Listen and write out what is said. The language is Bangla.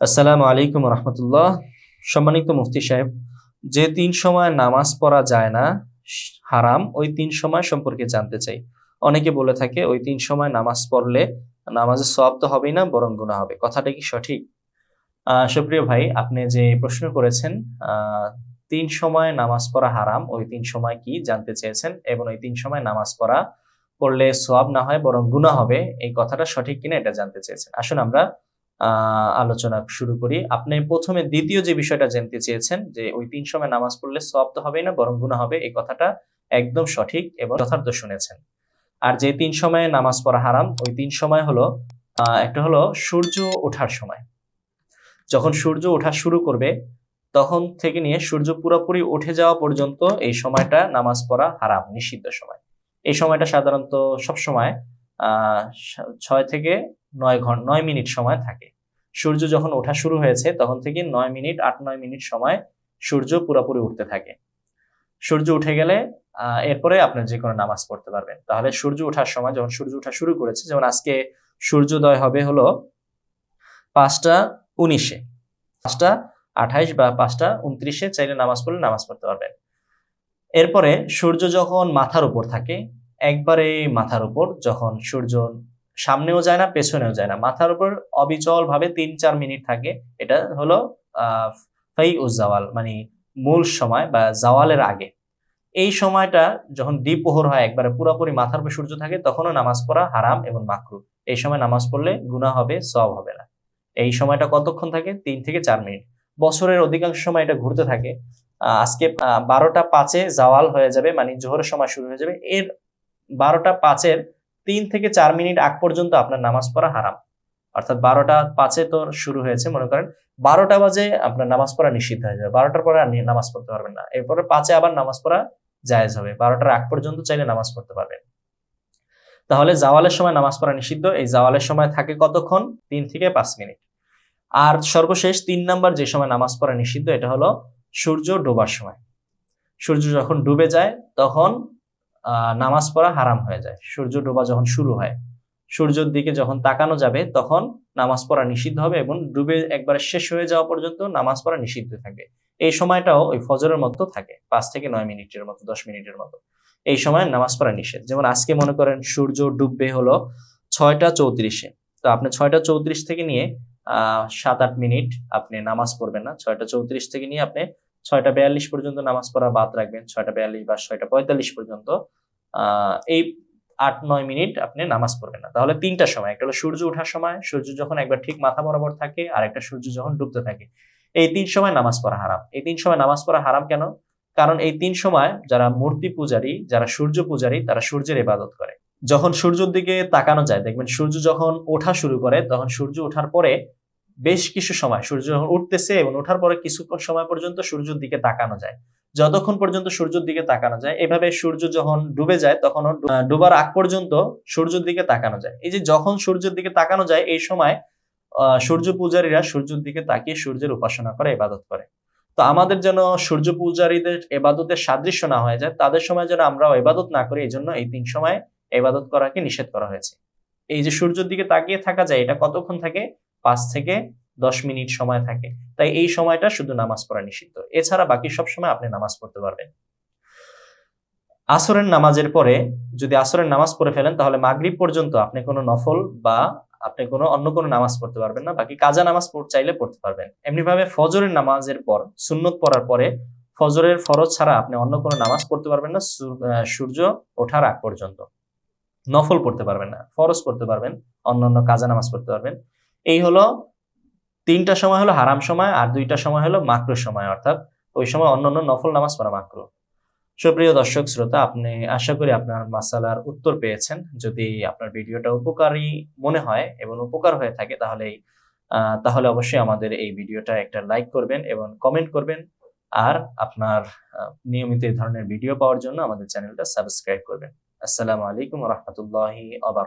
আসসালামু আলাইকুম রহমতুল্লাহ। সম্মানিত মুফতি সাহেব, যে তিন সময় নামাজ পড়া যায় না, হারাম, ওই তিন সময় সম্পর্কে জানতে চাই। অনেকে বলে থাকে, ওই তিন সময় নামাজ পড়লে নামাজের সওয়াব তো হবেই না, বরং গুনাহ হবে। কথাটা কি সঠিক? সুপ্রিয় ভাই, আপনি যে প্রশ্ন করেছেন তিন সময় নামাজ পড়া হারাম, ওই তিন সময় কি জানতে চেয়েছেন? এবং ওই তিন সময় নামাজ পড়া পড়লে সোয়াব না হয়, বরং গুনাহ হবে, এই কথাটা সঠিক কিনা এটা জানতে চেয়েছেন। আসুন আমরা আলোচনা শুরু করি। আপনি প্রথমে দ্বিতীয় যে বিষয়টা জানতে চেয়েছেন, যে ওই তিন সময় নামাজ পড়লে সব তো হবেই না, বরং গুণা হবে, এই কথাটা একদম সঠিক এবং যথার্থ শুনেছেন। আর যে তিন সময়ে নামাজ পড়া হারাম, ওই তিন সময় হলো একটা হলো সূর্য ওঠার সময়। যখন সূর্য ওঠা শুরু করবে, তখন থেকে নিয়ে সূর্য পুরোপুরি উঠে যাওয়া পর্যন্ত এই সময়টা নামাজ পড়া হারাম, নিষিদ্ধ সময়। এই সময়টা সাধারণত সব সময় আহ ছয় থেকে নয় ঘণ্টা নয় মিনিট সময় থাকে। সূর্য যখন ওঠা শুরু হয়েছে, তখন থেকে নয় মিনিট, আট, নয় মিনিট সময় সূর্য পুরোপুরি উঠতে থাকে। সূর্য উঠে গেলে এরপরে আপনি যে কোনো নামাজ পড়তে পারবেন। তাহলে সূর্য ওঠার সময়, যখন সূর্য ওঠা শুরু করেছে, যেমন আজকে সূর্যোদয় হবে হলো পাঁচটা উনিশে। পাঁচটা আঠাইশ বা পাঁচটা উনত্রিশে চাইলে নামাজ পড়লে নামাজ পড়তে পারবেন। এরপরে সূর্য যখন মাথার উপর থাকে একবারে মাথার উপর যখন সূর্য সামনেও যায় না, পেছনেও যায় না। মাথার উপর অবিচল ভাবে তিন চার মিনিট থাকে। এটা হলো ফাই উজ্জাওয়াল মানে মূল সময় বা জাওয়ালের আগে। এই সময়টা যখন দ্বিপ্রহর হয়, একবারে পুরোপুরি মাথার উপর সূর্য থাকে, তখনও নামাজ পড়া হারাম এবং মাকরু এই সময় নামাজ পড়লে গুনাহ হবে সব হবে না। এই সময়টা কতক্ষণ থাকে? তিন থেকে চার মিনিট। বছরের অধিকাংশ সময় এটা ঘুরতে থাকে। আজকে বারোটা পাঁচে জাওয়াল হয়ে যাবে মানে জোহরের সময় শুরু হয়ে যাবে। এর বারোটা পাঁচের তিন থেকে চার মিনিট আগ পর্যন্ত আপনার নামাজ পড়া হারাম। অর্থাৎ বারোটা পাঁচে তো শুরু হয়েছে, মনে করেন। বারোটা বাজে আপনার নামাজ পড়া নিষিদ্ধ হয়ে যাবে। বারোটার পরে আর নামাজ পড়তে পারবেন না। এরপরে পাঁচে আবার নামাজ পড়া জায়েজ হবে। বারোটার আগ পর্যন্ত চাইলে নামাজ পড়তে পারবেন। তাহলে জাওয়ালের সময় নামাজ পড়া নিষিদ্ধ। এই জাওয়ালের সময় থাকে কতক্ষণ? তিন থেকে পাঁচ মিনিট। আর সর্বশেষ তিন নাম্বার যে সময় নামাজ পড়া নিষিদ্ধ, এটা হলো সূর্য ডোবার সময়। সূর্য যখন ডুবে যায়, তখন নামাজ পড়া হারাম হয়ে যায়। সূর্য ডোবা যখন শুরু হয়, সূর্যের দিকে যখন তাকানো যাবে, তখন নামাজ পড়া নিষিদ্ধ হবে এবং ডুবে একবারে শেষ হয়ে যাওয়া পর্যন্ত নামাজ পড়া নিষিদ্ধ থাকবে এই সময়টাও ওই ফজরের মতো থাকে, পাঁচ থেকে নয় মিনিটের মতো, দশ মিনিটের মতো। এই সময় নামাজ পড়া নিষেধ। যেমন আজকে মনে করেন সূর্য ডুববে হলো ছয়টা চৌত্রিশে। তো আপনি ছয়টা চৌত্রিশ থেকে নিয়ে, আহ, সাত আট মিনিট আপনি নামাজ পড়বেন না। ছয়টা চৌত্রিশ থেকে নিয়ে আপনি ছয়টা বিয়াল্লিশ পর্যন্ত নামাজ পড়া বাদ রাখবেন। ছয়টা বিয়াল্লিশ বা ছয়টা পঁয়তাল্লিশ পর্যন্ত এই আট, নয় মিনিট আপনি নামাজ পড়বেন না। তাহলে তিনটা সময়, একটা হলো সূর্য ওঠার সময়, সূর্য যখন একবার ঠিক মাথা বরাবর থাকে, আর একটা সূর্য যখন ডুবতে থাকে। এই তিন সময় নামাজ পড়া হারাম। এই তিন সময় নামাজ পড়া হারাম কেন? কারণ এই তিন সময় যারা মূর্তি পূজারী, যারা সূর্য পূজারী, তারা সূর্যের ইবাদত করে। যখন সূর্যের দিকে তাকানো যায়, দেখবেন সূর্য যখন ওঠা শুরু করে, তখন সূর্য ওঠার পরে বেশ কিছু সময়, সূর্য যখন উঠতেছে এবং ওঠার পরে কিছুক্ষণ সময় পর্যন্ত সূর্যের দিকে তাকানো যায়। যতক্ষণ পর্যন্ত সূর্যের দিকে তাকানো যায়, এভাবে সূর্য যখন ডুবে যায়, তখন ডুবার আগ পর্যন্ত সূর্যের দিকে তাকানো যায়। এই যে যখন সূর্যের দিকে তাকানো যায়, এই সময় সূর্য পূজারীরা সূর্যের দিকে তাকিয়ে সূর্যের উপাসনা করে, ইবাদত করে। তো আমাদের যেন সূর্য পূজারীদের এবাদতের সাদৃশ্য না হয়ে যায়, তাদের সময় যেন আমরাও এবাদত না করি, এই জন্য এই তিন সময় এবাদত করাকে নিষেধ করা হয়েছে। এই যে সূর্যের দিকে তাকিয়ে থাকা যায়, এটা কতক্ষণ থাকে? পাঁচ থেকে দশ মিনিট সময় থাকে। তাই এই সময়টা শুধু নামাজ পড়া নিষিদ্ধ। এছাড়া বাকি সব সময় আপনি নামাজ পড়তে পারবেন। আসরের নামাজের পরে যদি আসরের নামাজ পড়ে ফেলেন, তাহলে মাগরিব পর্যন্ত আপনি কোনো নফল বা আপনি কোনো অন্য কোনো নামাজ পড়তে পারবেন না। বাকি কাজা নামাজ চাইলে পড়তে পারবেন। এমনি ভাবে ফজরের নামাজের পর, সুন্নত পড়ার পরে ফজরের ফরজ ছাড়া আপনি অন্য কোনো নামাজ পড়তে পারবেন না সূর্য ওঠার আগ পর্যন্ত। নফল পড়তে পারবেন না, ফরজ পড়তে পারবেন অন্য অন্য কাজা নামাজ পড়তে পারবেন। এই হলো তিনটা সময় হলো হারাম সময় আর দুইটা সময় হলো মাকরু সময়, অর্থাৎ ওই সময় অন্য অন্য নফল নামাজ পড়া মাকরু। সুপ্রিয় দর্শক, শ্রোতা, আপনি আশা করি আপনার মাসালার উত্তর পেয়েছেন। যদি আপনার ভিডিওটা উপকারী মনে হয় এবং উপকার হয়ে থাকে, তাহলে তাহলে অবশ্যই আমাদের এই ভিডিওটা একটা লাইক করবেন এবং কমেন্ট করবেন। আর আপনার নিয়মিত এই ধরনের ভিডিও পাওয়ার জন্য আমাদের চ্যানেলটা সাবস্ক্রাইব করবেন। আসসালামু আলাইকুম রহমতুল্লাহি আবার